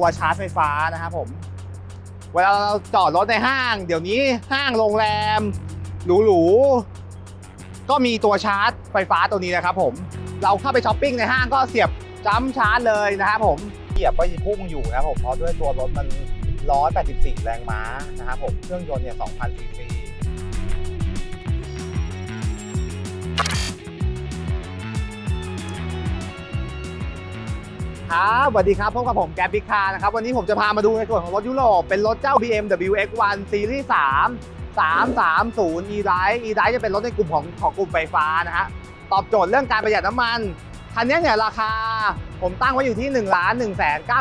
ตัวชาร์จไฟฟ้านะครับผม เวลาเราจอดรถในห้าง เดี๋ยวนี้ห้างโรงแรมหรูๆก็มีตัวชาร์จไฟฟ้าตัวนี้นะครับผม เราเข้าไปช้อปปิ้งในห้างก็เสียบจัมชาร์จเลยนะครับผมเสียบก็ยังพุ่งอยู่นะครับผมเพราะด้วยตัวรถมัน 184 แรงม้านะครับผม เครื่องยนต์เนี่ย 2,000ซีซี ครับสวัสดีครับพบกับผมแกปิคานะครับ วันนี้ผมจะพามาดูในส่วนของรถยุโรป เป็นรถเจ้า BMW X1 Series 3 330 e-drive e-drive จะเป็นรถในกลุ่มของของกลุ่มไฟฟ้านะฮะ ตอบโจทย์เรื่องการประหยัดน้ำมัน คันนี้เนี่ยราคาผมตั้งไว้อยู่ที่ 1 1 9 8 0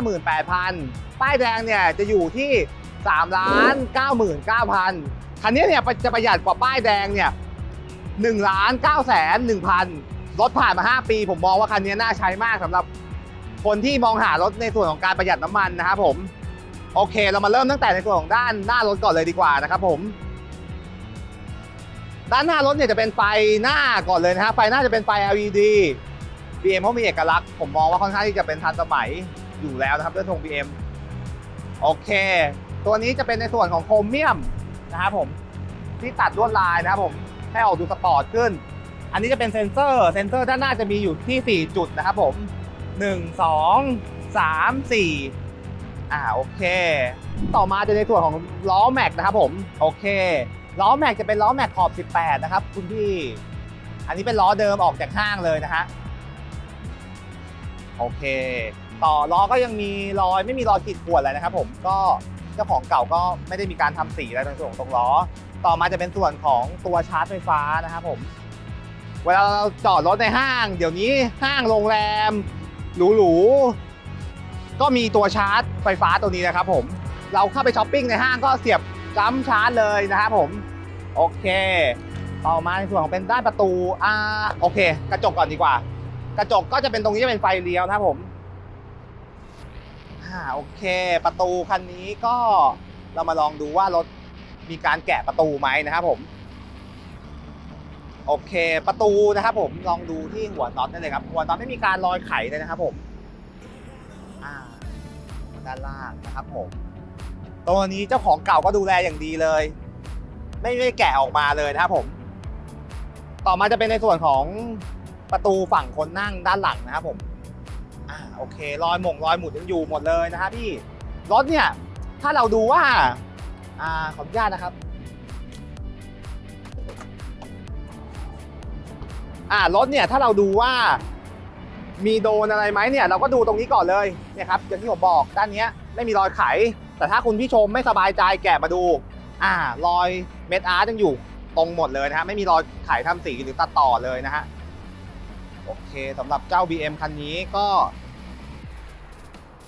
0 0ป้ายแดงเนี่ยจะอยู่ที่3ล้าน99,000 คันนี้เนี่ยจะประหยัดกว่าป้ายแดงเนี่ย1ล้าน9แสน1,000 รถผ่านมา 5 ปี ผมมองว่าคันนี้น่าใช้มากสำหรับ คนที่มองหารถในส่วนของการประหยัดน้ำมันนะครับผมโอเค เรามาเริ่มตั้งแต่ในส่วนของด้านหน้ารถก่อนเลยดีกว่านะครับผม ด้านหน้ารถเนี่ยจะเป็นไฟหน้าก่อนเลยนะฮะไฟหน้าจะเป็นไฟ LED BM เขามีเอกลักษณ์ผมมองว่าค่อนข้างที่จะเป็นทันสมัยอยู่แล้วนะครับด้วยธง BM โอเค ตัวนี้จะเป็นในส่วนของโครเมียมนะครับผมที่ตัดลวดลายนะครับผมให้ออกดูสปอร์ตขึ้น อันนี้จะเป็นเซ็นเซอร์เซ็นเซอร์ด้านหน้าจะมีอยู่ที่ 4 จุดนะครับผม 1 2 3 4อ่าโอเค ต่อมาจะในส่วนของล้อแม็กนะครับผมโอเคล้อแม็กจะเป็นล้อแม็กขอบ 18 นะครับ คุณพี่ อันนี้เป็นล้อเดิมออกจากห้างเลยนะฮะโอเค ต่อล้อก็ยังมีรอยไม่มีรอยขีดข่วนอะไรนะครับผมก็เจ้าของเก่าก็ไม่ได้มีการทำสีอะไรในส่วนของตรงล้อ ต่อมาจะเป็นส่วนของตัวชาร์จไฟฟ้านะครับผม เวลาเราจอดรถในห้าง เดี๋ยวนี้ห้างโรงแรม หรูๆก็มีตัวชาร์จไฟฟ้าตัวนี้นะครับผมเราเข้าไปช้อปปิ้งในห้างก็เสียบจัมชาร์จเลยนะครับผม โอเค ต่อมาในส่วนของเป็นด้านประตูอ่าโอเค กระจกก่อนดีกว่า กระจกก็จะเป็นตรงนี้จะเป็นไฟเลี้ยวนะครับผมอ่าโอเค ประตูคันนี้ก็เรามาลองดูว่ารถมีการแกะประตูไหมนะครับผม โอเค ประตูนะครับผมลองดูที่หัวน็อตได้เลยครับ หัวน็อตไม่มีการรอยไขเลยนะครับผมด้านล่างนะครับผมตัวนี้เจ้าของเก่าก็ดูแลอย่างดีเลย ไม่ได้แกะออกมาเลยนะครับผม ต่อมาจะเป็นในส่วนของประตูฝั่งคนนั่งด้านหลังนะครับผมอ่าโอเค รอยหม่งรอยหมุดยังอยู่หมดเลยนะครับพี่รถเนี่ยถ้าเราดูว่าอ่าขออนุญาตนะครับ อ่ารถเนี่ยถ้าเราดูว่ามีโดนอะไรไหมเนี่ยเราก็ดูตรงนี้ก่อนเลยเนี่ยครับอย่างที่ผมบอกด้านนี้ไม่มีรอยไข แต่ถ้าคุณผู้ชมไม่สบายใจแกะมาดู อ่ารอยเม็ดอาร์ตยังอยู่ตรงหมดเลยนะฮะไม่มีรอยไขทำสีหรือตัดต่อเลยนะฮะโอเคสำหรับเจ้า BM คันนี้ก็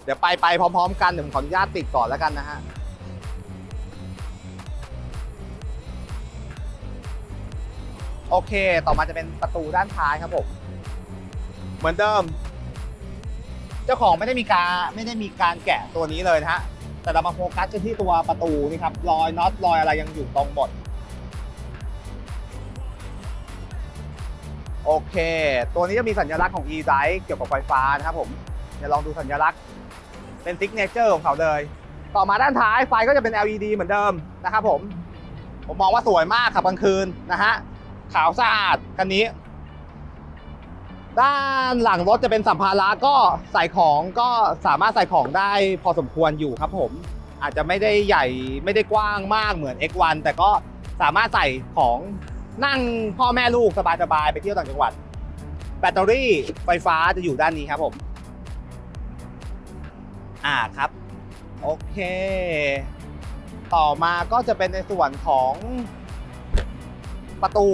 เดี๋ยวไปไปพร้อม ๆ กันเดี๋ยวผมขออนุญาตติดก่อนแล้วกันนะฮะ โอเค ต่อมาจะเป็นประตูด้านท้ายครับผม เหมือนเดิม เจ้าของไม่ได้มีการไม่ได้มีการแกะตัวนี้เลยนะฮะ แต่เรามาโฟกัสกันที่ตัวประตูนี่ครับ รอยน็อตรอยอะไรยังอยู่ตรงหมด โอเค ตัวนี้จะมีสัญลักษณ์ของ e-drive เกี่ยวกับไฟฟ้านะครับผมเดี๋ยวลองดูสัญลักษณ์ เป็นซิกเนเจอร์ของเขาเลย ต่อมาด้านท้ายไฟก็จะเป็น LED เหมือนเดิมนะครับผม ผมมองว่าสวยมากครับกลางคืนนะฮะ ขาวสะอาดคันนี้ ด้านหลังรถจะเป็นสัมภาระก็ใส่ของก็สามารถใส่ของได้พอสมควรอยู่ครับผม อาจจะไม่ได้ใหญ่ไม่ได้กว้างมากเหมือน X1 แต่ก็สามารถใส่ของนั่งพ่อแม่ลูกสบายๆไปเที่ยวต่างจังหวัด แบตเตอรี่ไฟฟ้าจะอยู่ด้านนี้ครับผม อ่าครับ โอเค ต่อมาก็จะเป็นในส่วนของ ประตู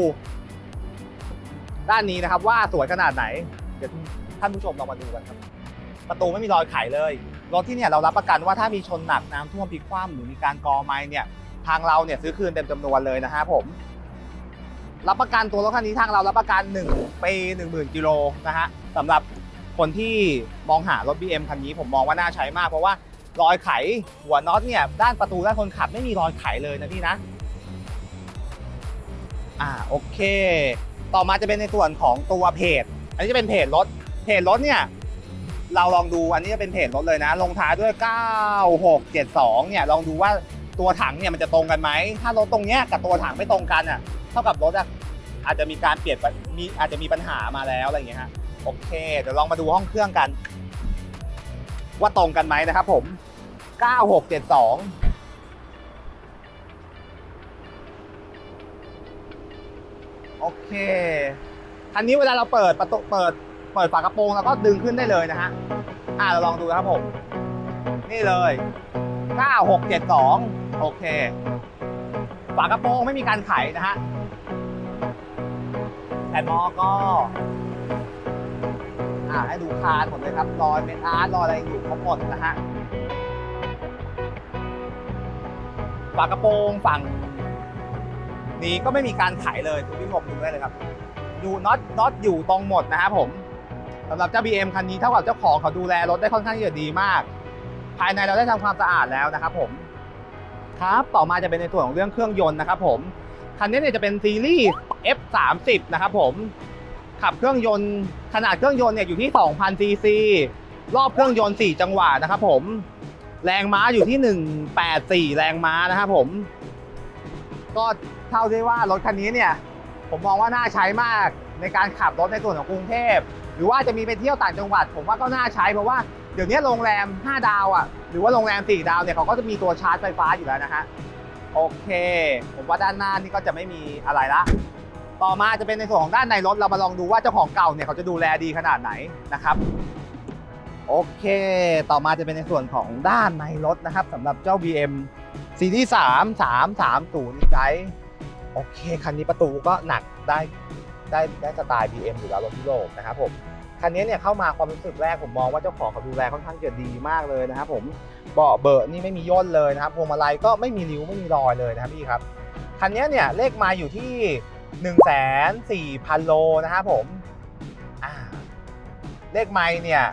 ด้านนี้นะครับว่าสวยขนาดไหน เดี๋ยวท่านผู้ชมลองมาดูกันครับ ประตูไม่มีรอยไขเลยรถที่เนี่ยเรารับประกันว่าถ้ามีชนหนักน้ำท่วมพลิกคว่ำหรือมีการกอไม้เนี่ยทางเราเนี่ยซื้อคืนเต็มจำนวนเลยนะฮะผม รับประกันตัวรถคันนี้ทางเรารับประกัน1ปี10,000กิโลนะฮะสำหรับคนที่มองหารถ BM คันนี้ผมมองว่าน่าใช้มากเพราะว่ารอยไขหัวน็อตเนี่ยด้านประตูด้านคนขับไม่มีรอยไขเลยนะพี่นะ อ่าโอเค ต่อมาจะเป็นในส่วนของตัวเพจ อันนี้จะเป็นเพจรถ เพจรถเนี่ยเราลองดูอันนี้จะเป็นเพจรถเลยนะ ลงท้ายด้วย 9672 เนี่ยลองดูว่าตัวถังเนี่ยมันจะตรงกันไหม ถ้ารถตรงเนี้ยกับตัวถังไม่ตรงกันอะเท่ากับรถอะอาจจะมีการเปลี่ยนมีอาจจะมีปัญหามาแล้วอะไรอย่างเงี้ยฮะโอเค เดี๋ยวลองมาดูห้องเครื่องกัน ว่าตรงกันไหมนะครับผม 9672 โอเคคันนี้เวลาเราเปิดประตูเปิดเปิดฝากระโปรงแล้วก็ดึงขึ้นได้เลยนะฮะอ่าเราลองดูนะครับผม นี่เลย9672โอเค ฝากระโปรงไม่มีการไขนะฮะแผ่นมอก็อ่าให้ดูคานหมดเลยครับรอยเมทอาร์ตรอยอะไรอยู่ครบหมดนะฮะฝากระโปรงฝั่ง นี้ก็ไม่มีการไขเลยคุณผู้ชมดูได้เลยครับอยู่น็อตน็อตอยู่ตรงหมดนะครับผมสำหรับเจ้า BM คันนี้เท่ากับเจ้าของเขาดูแลรถได้ค่อนข้างที่จะดีมาก ภายในเราได้ทำความสะอาดแล้วนะครับผมครับต่อมาจะเป็นในส่วนของเรื่องเครื่องยนต์นะครับผมคันนี้เนี่ยจะเป็นซีรีส์ F30 นะครับผมขับเครื่องยนต์ขนาดเครื่องยนต์เนี่ยอยู่ที่ 2,000ซีซีรอบเครื่องยนต์ 4 จังหวะนะครับผมแรงม้าอยู่ที่ 184 แรงม้านะครับผม ก็ เท่าที่ว่ารถคันนี้เนี่ยผมมองว่าน่าใช้มากในการขับรถในส่วนของกรุงเทพ หรือว่าจะมีไปเที่ยวต่างจังหวัด ผมว่าก็น่าใช้เพราะว่าเดี๋ยวนี้โรงแรม 5 ดาวอะหรือว่าโรงแรม 4 ดาวเนี่ยเขาก็จะมีตัวชาร์จไฟฟ้าอยู่แล้วนะฮะโอเค ผมว่าด้านหน้านี่ก็จะไม่มีอะไรละต่อมาจะเป็นในส่วนของด้านในรถเรามาลองดูว่าเจ้าของเก่าเนี่ยเขาจะดูแลดีขนาดไหนนะครับโอเค ต่อมาจะเป็นในส่วนของด้านในรถนะครับสำหรับเจ้า BM ซีรีส์3 3 3 0ได โอเค คันนี้ประตูก็หนักได้ได้ได้สไตล์ BM อยู่แล้วรถยุโรปนะครับผมคันนี้เนี่ยเข้ามาความรู้สึกแรกผมมองว่าเจ้าของเขาดูแลค่อนข้างจะดีมากเลยนะครับผมเบาะเบอะนี่ไม่มีย่นเลยนะครับพวงมาลัยก็ไม่มีริ้วไม่มีรอยเลยนะครับพี่ครับคันนี้เนี่ยเลขมาอยู่ที่ 1 4 0 0 0 โลนะครับผมเลขไม้เนี่ย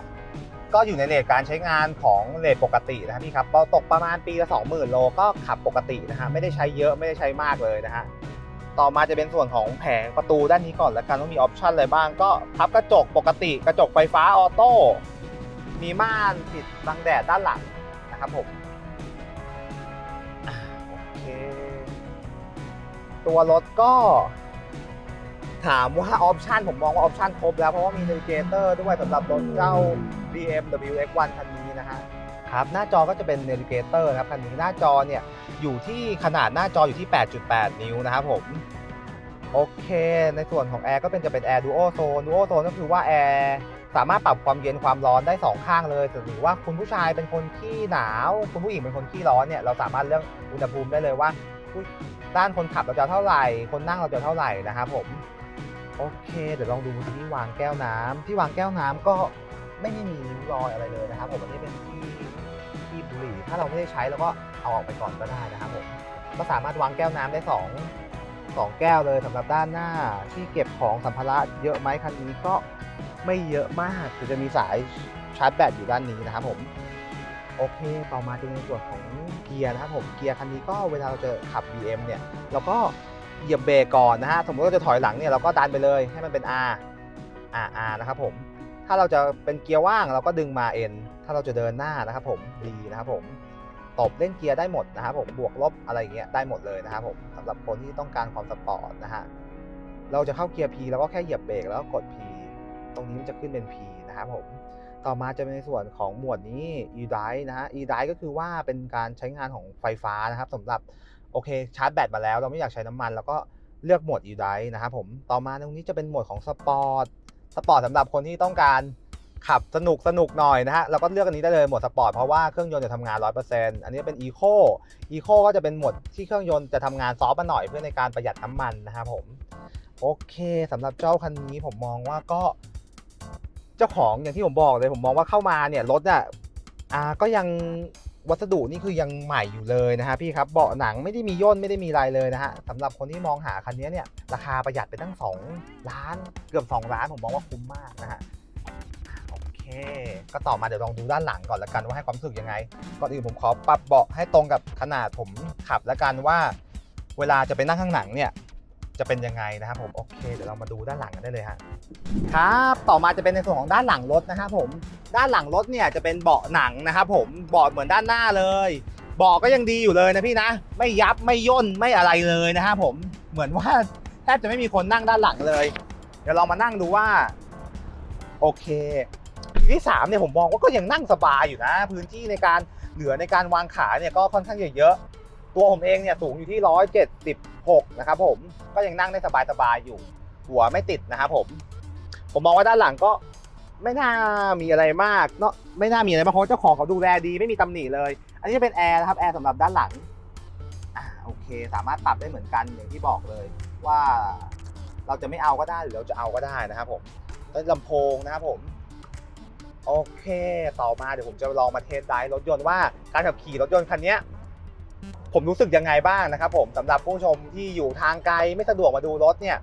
ก็อยู่ในเลทการใช้งานของเลทปกตินะครับพี่ครับพอตกประมาณปีละ 20,000 โลก็ขับปกตินะฮะไม่ได้ใช้เยอะไม่ได้ใช้มากเลยนะฮะ ต่อมาจะเป็นส่วนของแผงประตูด้านนี้ก่อนแล้วกันว่ามีออปชันอะไรบ้างก็พับกระจกปกติกระจกไฟฟ้าออโต้มีม่านปิดบังแดดด้านหลังนะครับผมโอเคตัวรถก็ถามว่าออปชันผมมองว่าออปชันครบแล้ว เพราะว่ามี n น v เกเตอร์ด้วยสำหรับรถเจ้า BMW X1 คันนี้นะฮะ ครับหน้าจอก็จะเป็น n น v เกเตอร์ครับคันนี้หน้าจอเนี่ยอยู่ที่ขนาดหน้าจออยู่ที่ 8.8 นิ้วนะครับผมโอเค ในส่วนของแอร์ก็เป็นจะเป็นแอร์ดูโอโซนดูโอโซนก็คือว่าแอร์สามารถปรับความเย็นความร้อนได้ 2 ข้างเลยหรือว่าคุณผู้ชายเป็นคนขี้หนาว คุณผู้หญิงเป็นคนขี้ร้อนเนี่ยเราสามารถเลือกอุณหภูมิได้เลยว่าด้านคนขับเราจะเท่าไหร่ คนนั่งเราจะเท่าไหร่นะครับผมโอเค เดี๋ยวลองดูที่วางแก้วน้ำที่วางแก้วน้ำก็ไม่ได้มีริ้วรอยอะไรเลยนะครับผมอันนี้เป็นที่ หรี่ ถ้าเราไม่ได้ใช้เราก็เอาออกไปก่อนก็ได้นะครับผมก็สามารถวางแก้วน้ำได้สองสองแก้วเลยสำหรับด้านหน้าที่เก็บของสัมภาระเยอะไหมคันนี้ก็ไม่เยอะมากคือจะมีสายชาร์จแบตอยู่ด้านนี้นะครับผมโอเค ต่อมาเป็นในส่วนของเกียร์นะครับผม เกียร์คันนี้ก็เวลาเราจะขับ BM เนี่ย เราก็เหยียบเบรกก่อนนะฮะ สมมติเราจะถอยหลังเนี่ย เราก็ดันไปเลยให้มันเป็น R R R นะครับผม ถ้าเราจะเป็นเกียร์ว่างเราก็ดึงมา N ถ้าเราจะเดินหน้านะครับผม D นะครับผมตบเล่นเกียร์ได้หมดนะครับผมบวกลบอะไรอย่างเงี้ยได้หมดเลยนะครับผมสำหรับคนที่ต้องการความสปอร์ตนะฮะเราจะเข้าเกียร์ P แล้วก็แค่เหยียบเบรกแล้วก็กด P ตรงนี้มันจะขึ้นเป็น P นะครับผมต่อมาจะเป็นในส่วนของหมวดนี้ e-drive นะฮะ e-drive ก็คือว่าเป็นการใช้งานของไฟฟ้านะครับสำหรับโอเคชาร์จแบตมาแล้ว เราไม่อยากใช้น้ำมัน แล้วก็เลือกโหมด e-drive นะครับผมต่อมาตรงนี้จะเป็นโหมดของสปอร์ต สปอร์ตสำหรับคนที่ต้องการขับสนุกสนุกหน่อยนะฮะเราก็เลือกอันนี้ได้เลยโหมดสปอร์ตเพราะว่าเครื่องยนต์จะทำงาน 100%อันนี้เป็น eco eco ก็จะเป็นโหมดที่เครื่องยนต์จะทำงานซอฟต์มาหน่อยเพื่อในการประหยัดน้ำมันนะครับผมโอเคสำหรับเจ้าคันนี้ผมมองว่าก็เจ้าของอย่างที่ผมบอกเลยผมมองว่าเข้ามาเนี่ยรถอะอ่าก็ยัง วัสดุนี่คือยังใหม่อยู่เลยนะฮะพี่ครับเบาะหนังไม่ได้มีย่นไม่ได้มีอะไรเลยนะฮะสำหรับคนที่มองหาคันนี้เนี่ยราคาประหยัดไปตั้ง 2 ล้าน เกือบ 2 ล้านผมมองว่าคุ้มมากนะฮะโอเค ก็ต่อมาเดี๋ยวลองดูด้านหลังก่อนละกันว่าให้ความรู้สึกยังไง ก่อนอื่นผมขอปรับเบาะให้ตรงกับขนาดผมขับละกันว่า เวลาจะไปนั่งข้างหลังเนี่ยจะเป็นยังไงนะครับผมโอเคเดี๋ยวเรามาดูด้านหลังกันได้เลยฮะครับต่อมาจะเป็นในส่วนของด้านหลังรถนะครับผม ด้านหลังรถเนี่ยจะเป็นเบาะหนังนะครับผมเบาะเหมือนด้านหน้าเลยเบาะก็ยังดีอยู่เลยนะพี่นะ ไม่ยับไม่ย่นไม่อะไรเลยนะครับผมเหมือนว่าแทบจะไม่มีคนนั่งด้านหลังเลย เดี๋ยวเรามานั่งดูว่า โอเคที่สามเนี่ยผมมองว่าก็ยังนั่งสบายอยู่นะ พื้นที่ในการเหลือในการวางขาเนี่ยก็ค่อนข้างเยอะตัวผมเองเนี่ยสูงอยู่ที่ 176 นะครับผมก็ยังนั่งได้สบายๆอยู่ หัวไม่ติดนะครับผม ผมมองว่าด้านหลังก็ ไม่น่ามีอะไรมากเนาะไม่น่ามีอะไรมากเพราะเจ้าของเขาดูแลดีไม่มีตำหนิเลย อันนี้จะเป็นแอร์นะครับแอร์สำหรับด้านหลังอ่าโอเค สามารถปรับได้เหมือนกันอย่างที่บอกเลย ว่าเราจะไม่เอาก็ได้หรือเราจะเอาก็ได้นะครับผมแล้วลำโพงนะครับผม โอเค ต่อมาเดี๋ยวผมจะลองมาเทสไดรฟ์รถยนต์ว่าการขับขี่รถยนต์คันนี้ผมรู้สึกยังไงบ้างนะครับ ผมสำหรับผู้ชมที่อยู่ทางไกลไม่สะดวกมาดูรถเนี่ย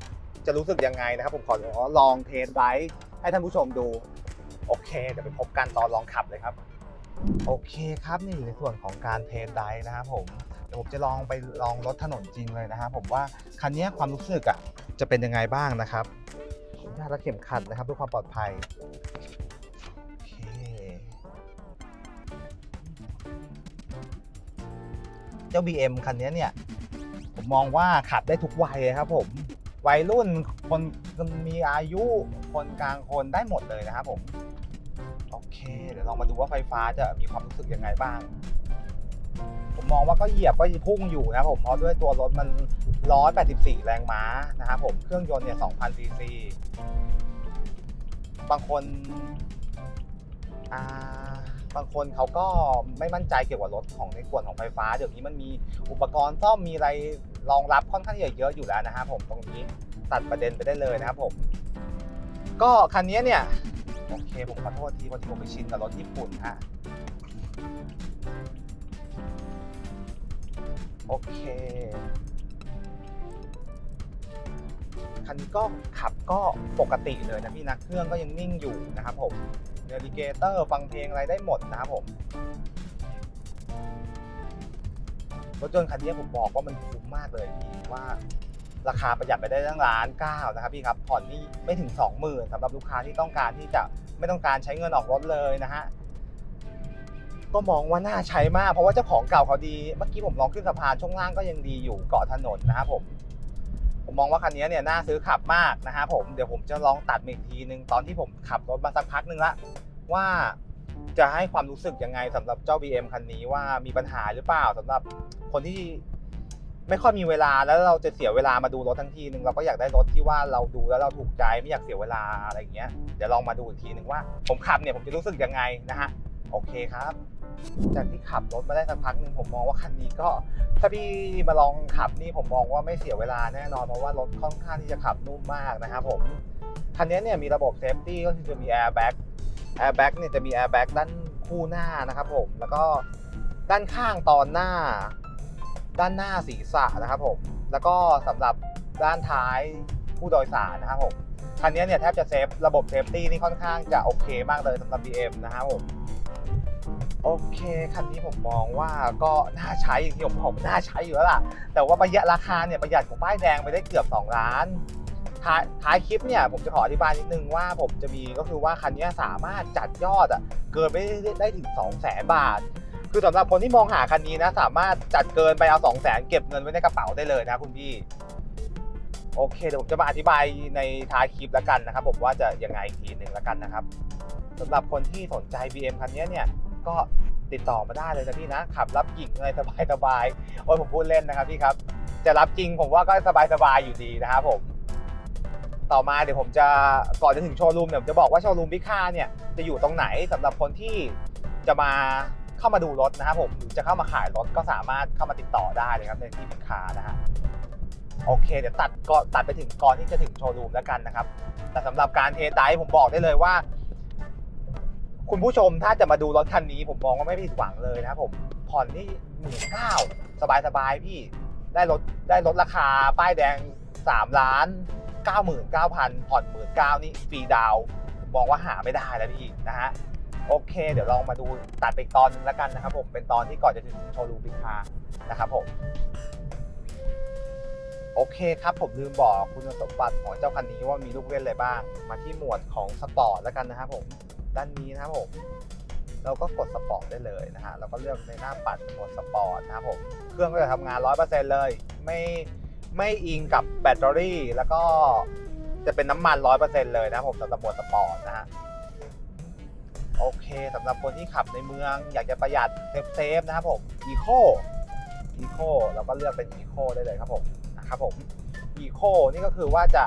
จะรู้สึกยังไงนะครับ ผมขอลองเทสไดร ให้ท่านผู้ชมดู โอเค เดี๋ยวไปพบกันตอนลองขับเลยครับ โอเคครับนี่อยู่ในส่วนของการเทสได์นะครับผมเดี๋ยวผมจะลองไปลองรถถนนจริงเลยนะครับผมว่าคันนี้ความรู้สึกอะจะเป็นยังไงบ้างนะครับขออนุญาตรัดเข็มขัดนะครับเพื่อความปลอดภัยโอเคเจ้า BM คันนี้เนี่ยผมมองว่าขับได้ทุกวัยเลยครับผม วัยรุ่นคนมีอายุคนกลางคนได้หมดเลยนะครับผมโอเค เดี๋ยวลองมาดูว่าไฟฟ้าจะมีความรู้สึกยังไงบ้าง ผมมองว่าก็เหยียบก็พุ่งอยู่นะครับผมเพราะด้วยตัวรถมัน 184 แรงม้านะครับผมเครื่องยนต์เนี่ย 2,000 ซีซี บางคนอ่า บางคนเขาก็ไม่มั่นใจเกี่ยวกับรถของในส่วนของไฟฟ้าเดี๋ยวนี้มันมีอุปกรณ์ซ่อมมีอะไรรองรับค่อนข้างเยอะอยู่แล้วนะครับผมตรงนี้ตัดประเด็นไปได้เลยนะครับผม ก็คันนี้เนี่ยโอเคผมขอโทษทีพอดีผมไปชินกับรถญี่ปุ่นฮะโอเคคันนี้ก็ขับก็ปกติเลยนะพี่นะเครื่องก็ยังนิ่งอยู่นะครับผม เนวิเกเตอร์ฟังเพลงอะไรได้หมดนะครับผมรถยนต์คันนี้ผมบอกว่ามันคุ้มมากเลยพี่ว่าราคาประหยัดไปได้ตั้งล้านเก้านะครับพี่ครับผ่อนนี่ไม่ถึง 20,000สำหรับลูกค้าที่ต้องการที่จะไม่ต้องการใช้เงินออกรถเลยนะฮะก็มองว่าน่าใช้มากเพราะว่าเจ้าของเก่าเขาดี เมื่อกี้ผมลองขึ้นสะพานช่วงล่างก็ยังดีอยู่เกาะถนนนะครับผม มองว่าคันนี้เนี่ยน่าซื้อขับมากนะฮะผมเดี๋ยวผมจะลองตัดมาอีกทีนึงตอนที่ผมขับรถมาสักพักหนึ่งละว่าจะให้ความรู้สึกยังไงสำหรับเจ้า BM คันนี้ว่ามีปัญหาหรือเปล่าสำหรับคนที่ไม่ค่อยมีเวลาแล้วเราจะเสียเวลามาดูรถทั้งทีนึงเราก็อยากได้รถที่ว่าเราดูแล้วเราถูกใจไม่อยากเสียเวลาอะไรอย่างเงี้ยเดี๋ยวลองมาดูอีกทีนึงว่า ผมขับเนี่ยผมจะรู้สึกยังไงนะฮะโอเคครับ จากที่ขับรถมาได้สักพักหนึ่งผมมองว่าคันนี้ก็ ถ้าพี่มาลองขับนี่ผมมองว่าไม่เสียเวลาแน่นอนเพราะว่ารถค่อนข้างที่จะขับนุ่มมากนะครับผมคันนี้เนี่ยมีระบบเซฟตี้ก็คือจะมีแอร์แบ็กแอร์แบ็กเนี่ยจะมีแอร์แบ็กด้านคู่หน้านะครับผมแล้วก็ด้านข้างตอนหน้า ด้านหน้าศีรษะนะครับผมแล้วก็สำหรับด้านท้ายผู้โดยสารนะครับผมคันนี้เนี่ยแทบจะเซฟระบบเซฟตี้นี่ค่อนข้างจะโอเคมากเลยสำหรับ BM นะครับผม โอเค คันนี้ผมมองว่าก็น่าใช้อย่างที่ผมบอกน่าใช้อยู่แล้วล่ะ แต่ว่าประหยัดราคาเนี่ยประหยัดของป้ายแดงไปได้เกือบ 2 ล้านท้ายท้ายคลิปเนี่ยผมจะขออธิบายนิดนึงว่าผมจะมีก็คือว่าคันนี้สามารถจัดยอดอะเกินไปได้ถึง2 0 0แสนบาท คือสำหรับคนที่มองหาคันนี้นะสามารถจัดเกินไปเอา2 0 0แสนเก็บเงินไว้ในกระเป๋าได้เลยนะคุณพี่ โอเคเดี๋ยวผมจะมาอธิบายในท้ายคลิปแล้วกันนะครับผมว่าจะยังไงอีกทีหนึ่งแล้วกันนะครับสำหรับคนที่สนใจ BM คันนี้เนี่ย ก็ติดต่อมาได้เลยนะพี่นะขับรับหญิงอะไรสบายสบายๆโอ้ยผมพูดเล่นนะครับพี่ครับ จะรับจริงผมว่าก็สบายสบายๆอยู่ดีนะครับผมต่อมาเดี๋ยวผมจะก่อนจะถึงโชว์รูมเนี่ยผมจะบอกว่าโชว์รูมพิค่าเนี่ยจะอยู่ตรงไหนสำหรับคนที่จะมาเข้ามาดูรถนะครับผมหรือจะเข้ามาขายรถก็สามารถเข้ามาติดต่อได้เลยครับในที่พิค่านะฮะโอเค เดี๋ยวตัดก่อนตัดไปถึงก่อนที่จะถึงโชว์รูมแล้วกันนะครับ แต่สำหรับการเทสไดผมบอกได้เลยว่า คุณผู้ชมถ้าจะมาดูรถคันนี้ ผมมองว่าไม่ผิดหวังเลยนะครับผมผ่อนนี่หมื่นเก้าสบายสบายพี่ได้รถได้รถราคาป้ายแดง 3 ล้าน 9 9 0 0 0 ผ่อนหมื่นเก้านี่ฟรีดาวผมมองว่าหาไม่ได้แล้วพี่นะฮะโอเค เดี๋ยวลองมาดูตัดไปตอนนึงแล้วกันนะครับผมเป็นตอนที่ก่อนจะถึงโชว์รูมปิคานะครับผมโอเคครับ ผมลืมบอกคุณสมบัติของเจ้าคันนี้ว่ามีลูกเล่นอะไรบ้าง มาที่หมวดของสปอร์ตแล้วกันนะครับผม ด้านนี้นะครับผมเราก็กดสปอร์ตได้เลยนะฮะเราก็เลือกในหน้าปัดหมดสปอร์ตนะครับผมเครื่องก็จะทำงาน 100%เลย ไม่ไม่อิงกับแบตเตอรี่แล้วก็จะเป็นน้ำมัน 100%เลยนะครับผมสำหรับหมวดสปอร์ตนะฮะโอเคสำหรับคนที่ขับในเมือง อยากจะประหยัดเซฟเซฟๆนะครับผม Eco Eco เราก็เลือกเป็น Eco ได้เลยครับผมนะครับผม Eco นี่ก็คือว่าจะ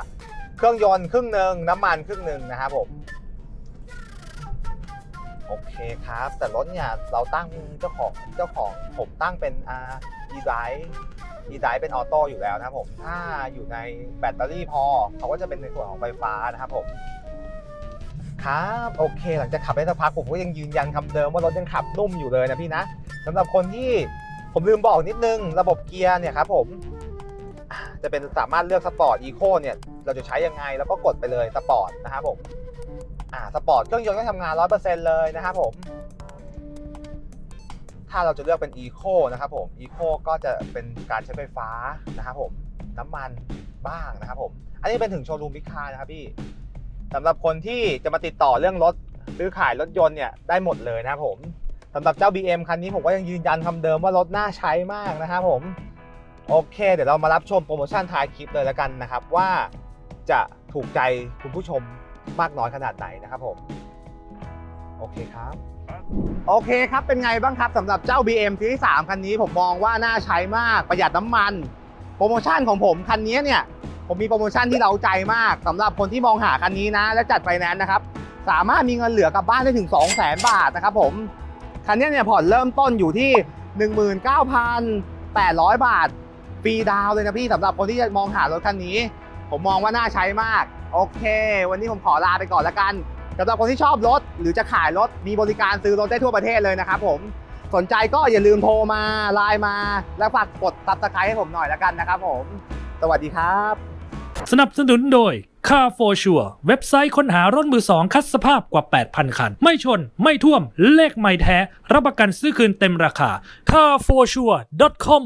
เครื่องยนต์ครึ่งหนึ่งน้ำมันครึ่งหนึ่งนะครับผม โอเคครับ แต่รถเนี่ยเราตั้งเจ้าของเจ้าของผมตั้งเป็นอ่า e-drive e-drive เป็นออโต้อยู่แล้วนะครับผมถ้าอยู่ในแบตเตอรี่พอเขาก็จะเป็นในส่วนของไฟฟ้านะครับผมครับโอเค หลังจากขับได้สักพักผมก็ยังยืนยันคำเดิมว่ารถยังขับนุ่มอยู่เลยนะพี่นะสำหรับคนที่ผมลืมบอกนิดนึง ระบบเกียร์เนี่ยครับผมจะเป็นสามารถเลือกสปอร์ตอีโคเนี่ยเราจะใช้ยังไงแล้วก็กดไปเลยสปอร์ตนะครับผม อ่าสปอร์ตเครื่องยนต์ก็ทำงาน 100%เลยนะครับผม ถ้าเราจะเลือกเป็นอีโคนะครับผมอีโคก็จะเป็นการใช้ไฟฟ้านะครับผมน้ำมันบ้างนะครับผม อันนี้เป็นถึงโชว์รูมพิคานะครับพี่สำหรับคนที่จะมาติดต่อเรื่องรถซื้อขายรถยนต์เนี่ยได้หมดเลยนะครับผมสำหรับเจ้า BM คันนี้ผมก็ยังยืนยันคำเดิมว่ารถน่าใช้มากนะครับผมโอเค เดี๋ยวเรามารับชมโปรโมชั่นท้ายคลิปเลยแล้วกันนะครับ ว่าจะถูกใจคุณผู้ชม มากน้อยขนาดไหนนะครับผม โอเคครับ โอเคครับเป็นไงบ้างครับสำหรับเจ้า BM ซีรีส์3คันนี้ผมมองว่าน่าใช้มากประหยัดน้ำมัน โปรโมชั่นของผมคันนี้เนี่ยผมมีโปรโมชั่นที่เราใจมากสำหรับคนที่มองหาคันนี้นะ และจัดไฟแนนซ์นะครับ สามารถมีเงินเหลือกลับบ้านได้ถึง 2 0 0 0 0 0บาทนะครับผม คันนี้เนี่ยผ่อนเริ่มต้นอยู่ที่ 19,800 บาทฟรีดาวน์เลยนะพี่สำหรับคนที่จะมองหารถคันนี้ ผมมองว่าน่าใช้มาก โอเค วันนี้ผมขอลาไปก่อนละกันสำหรับคนที่ชอบรถ หรือจะขายรถ มีบริการซื้อรถได้ทั่วประเทศเลยนะครับผม สนใจก็อย่าลืมโทรมา ไลน์มา และฝากกดซับสไครต์ให้ผมหน่อยละกันนะครับผม สวัสดีครับ สนับสนุนโดย Car for Sure เว็บไซต์ค้นหารถมือสองคัดสภาพกว่า 8,000 คัน ไม่ชน ไม่ท่วม เลขไม่แท้ รับประกันซื้อคืนเต็มราคา carforsure.com